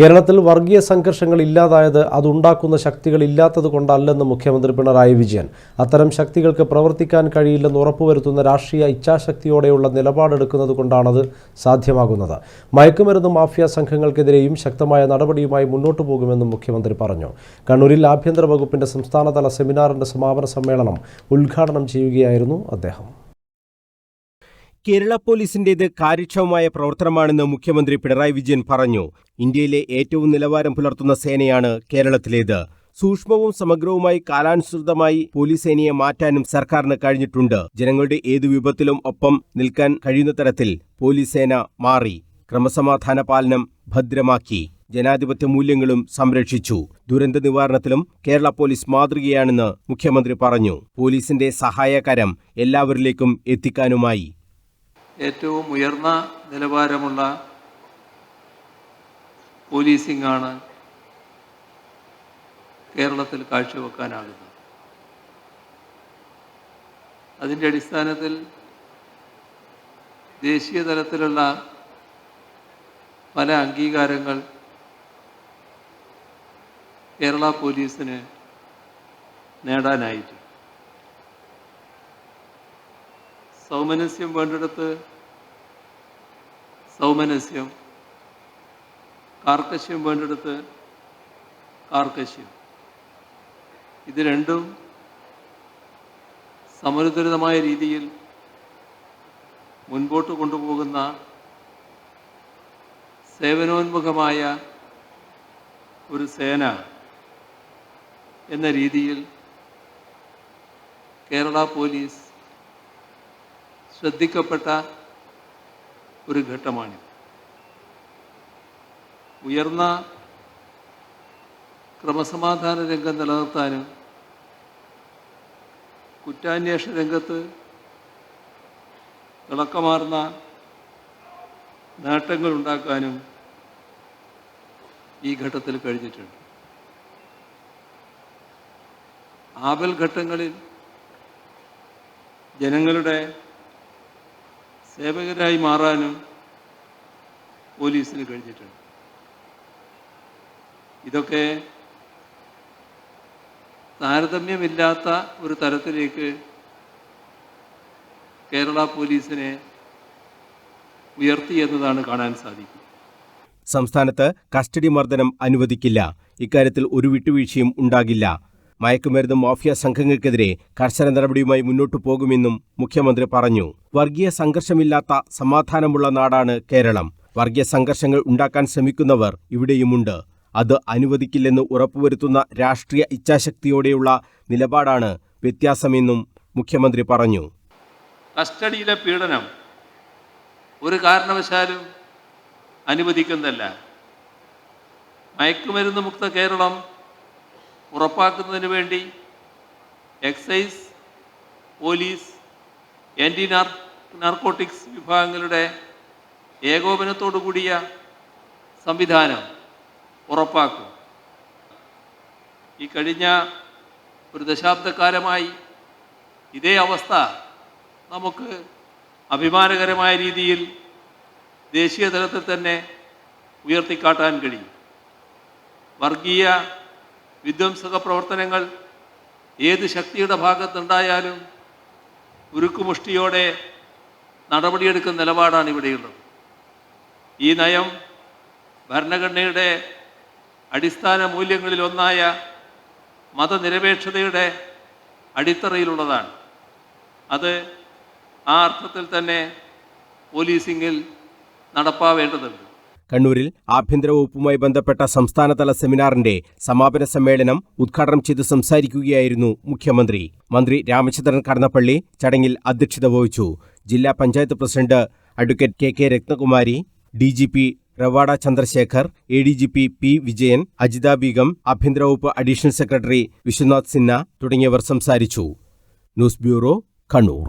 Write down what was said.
കേരളത്തിൽ വർഗീയ സംഘർഷങ്ങൾ ഇല്ലാതായത് അതുണ്ടാക്കുന്ന ശക്തികൾ ഇല്ലാത്തത് കൊണ്ടല്ലെന്ന് മുഖ്യമന്ത്രി പിണറായി വിജയൻ. അത്തരം ശക്തികൾക്ക് പ്രവർത്തിക്കാൻ കഴിയില്ലെന്ന് ഉറപ്പുവരുത്തുന്ന രാഷ്ട്രീയ ഇച്ഛാശക്തിയോടെയുള്ള നിലപാടെടുക്കുന്നത് കൊണ്ടാണത് സാധ്യമാകുന്നത്. മയക്കുമരുന്ന് മാഫിയ സംഘങ്ങൾക്കെതിരെയും ശക്തമായ നടപടിയുമായി മുന്നോട്ടു പോകുമെന്നും മുഖ്യമന്ത്രി പറഞ്ഞു. കണ്ണൂരിൽ ആഭ്യന്തര വകുപ്പിന്റെ സംസ്ഥാനതല സെമിനാറിന്റെ സമാപന സമ്മേളനം ഉദ്ഘാടനം ചെയ്യുകയായിരുന്നു അദ്ദേഹം. കേരള പോലീസിന്റേത് കാര്യക്ഷമമായ പ്രവർത്തനമാണെന്ന് മുഖ്യമന്ത്രി പിണറായി വിജയൻ പറഞ്ഞു. ഇന്ത്യയിലെ ഏറ്റവും നിലവാരം പുലർത്തുന്ന സേനയാണ് കേരളത്തിലേത്. സൂക്ഷ്മവും സമഗ്രവുമായി കാലാനുസൃതമായി പോലീസ് സേനയെ മാറ്റാനും സർക്കാരിന് കഴിഞ്ഞിട്ടുണ്ട്. ജനങ്ങളുടെ ഏതു വിപത്തിലും ഒപ്പം നിൽക്കാൻ കഴിയുന്ന തരത്തിൽ പോലീസ് സേന മാറി. ക്രമസമാധാന പാലനം ഭദ്രമാക്കി. ജനാധിപത്യ മൂല്യങ്ങളും സംരക്ഷിച്ചു. ദുരന്ത നിവാരണത്തിലും കേരള പോലീസ് മാതൃകയാണെന്ന് മുഖ്യമന്ത്രി പറഞ്ഞു. പോലീസിന്റെ സഹായകരം എല്ലാവരിലേക്കും എത്തിക്കാനുമായി. ഏറ്റവും ഉയർന്ന നിലവാരമുള്ള പോലീസിംഗ് ആണ് കേരളത്തിൽ കാഴ്ചവെക്കാനാകുന്നത്. അതിന്റെ അടിസ്ഥാനത്തിൽ ദേശീയ തലത്തിലുള്ള പല അംഗീകാരങ്ങൾ കേരള പോലീസിന് നേടാനായിട്ടുണ്ട് സൗമനസ്യം വേണ്ടിടത്ത്. സൗമനസ്യം. കാർക്കശ്യം വേണ്ടിടത്ത് കാർക്കശ്യം. ഇത് രണ്ടും സമതുലിതമായ രീതിയിൽ മുൻപോട്ട് കൊണ്ടുപോകുന്ന സേവനോന്മുഖമായ ഒരു സേന എന്ന രീതിയിൽ കേരള പോലീസ് ശ്രദ്ധിക്കപ്പെട്ട ഒരു ഘട്ടമാണിത്. ഉയർന്ന ക്രമസമാധാന രംഗം നിലനിർത്താനും കുറ്റാന്വേഷണ രംഗത്ത് തിളക്കമാർന്ന നേട്ടങ്ങൾ ഉണ്ടാക്കാനും ഈ ഘട്ടത്തിൽ കഴിഞ്ഞിട്ടുണ്ട്. ആപൽ ഘട്ടങ്ങളിൽ ജനങ്ങളുടെ സേവകരായി മാറാനും പോലീസിന് കഴിഞ്ഞിട്ടുണ്ട്. ഇതൊക്കെ താരതമ്യമില്ലാത്ത ഒരു തരത്തിലേക്ക് കേരള പോലീസിനെ ഉയർത്തി എന്നതാണ് കാണാൻ സാധിക്കുക സംസ്ഥാനത്ത് കസ്റ്റഡി മർദ്ദനം അനുവദിക്കില്ല. ഇക്കാര്യത്തിൽ ഒരു വിട്ടുവീഴ്ചയും ഉണ്ടാകില്ല. മയക്കുമരുന്ന് മാഫിയ സംഘങ്ങൾക്കെതിരെ കർശന നടപടിയുമായി മുന്നോട്ടു പോകുമെന്നും മുഖ്യമന്ത്രി പറഞ്ഞു. വർഗീയ സംഘർഷമില്ലാത്ത സമാധാനമുള്ള നാടാണ് കേരളം. വർഗീയ സംഘർഷങ്ങൾ ഉണ്ടാക്കാൻ ശ്രമിക്കുന്നവർ ഇവിടെയുമുണ്ട്. അത് അനുവദിക്കില്ലെന്ന് ഉറപ്പുവരുത്തുന്ന രാഷ്ട്രീയ ഇച്ഛാശക്തിയോടെയുള്ള നിലപാടാണ് വ്യത്യാസമെന്നും മുഖ്യമന്ത്രി പറഞ്ഞു. കസ്റ്റഡിയിലെ പീഡനം ഒരു കാരണവശാലും അനുവദിക്കുന്നതല്ല. മയക്കുമരുന്ന് മുക്ത കേരളം ഉറപ്പാക്കുന്നതിന് വേണ്ടി എക്സൈസ് പോലീസ് ആന്റി നാർ നാർക്കോട്ടിക്സ് വിഭാഗങ്ങളുടെ ഏകോപനത്തോടു കൂടിയ സംവിധാനം ഉറപ്പാക്കും. ഈ കഴിഞ്ഞ ഒരു ദശാബ്ദക്കാലമായി ഇതേ അവസ്ഥ നമുക്ക് അഭിമാനകരമായ രീതിയിൽ ദേശീയ തലത്തിൽ തന്നെ ഉയർത്തിക്കാട്ടാൻ കഴിയും. വർഗീയ വിധ്വംസക പ്രവർത്തനങ്ങൾ ഏത് ശക്തിയുടെ ഭാഗത്തുണ്ടായാലും ഉരുക്കുമുഷ്ടിയോടെ നടപടിയെടുക്കുന്ന നിലപാടാണ് ഇവിടെയുള്ളത്. ഈ നയം ഭരണഘടനയുടെ അടിസ്ഥാന മൂല്യങ്ങളിലൊന്നായ മതനിരപേക്ഷതയുടെ അടിത്തറയിലുള്ളതാണ്. അത് ആ അർത്ഥത്തിൽ തന്നെ പോലീസിങ്ങിൽ നടപ്പാവേണ്ടതുണ്ട്. കണ്ണൂരിൽ ആഭ്യന്തര വകുപ്പുമായി ബന്ധപ്പെട്ട സംസ്ഥാനതല സെമിനാറിന്റെ സമാപന സമ്മേളനം ഉദ്ഘാടനം ചെയ്ത് സംസാരിക്കുകയായിരുന്നു മുഖ്യമന്ത്രി. മന്ത്രി രാമചന്ദ്രൻ കടന്നപ്പള്ളി ചടങ്ങിൽ അധ്യക്ഷത വഹിച്ചു. ജില്ലാ panchayat president advocate K K Rathnakumari D G P Ravada Chandrasekhar A D G P P Vijayan Ajitha Beegum ആഭ്യന്തര വകുപ്പ് അഡീഷണൽ സെക്രട്ടറി വിശ്വനാഥ് സിൻഹ തുടങ്ങിയവർ സംസാരിച്ചു. News bureau Kannur.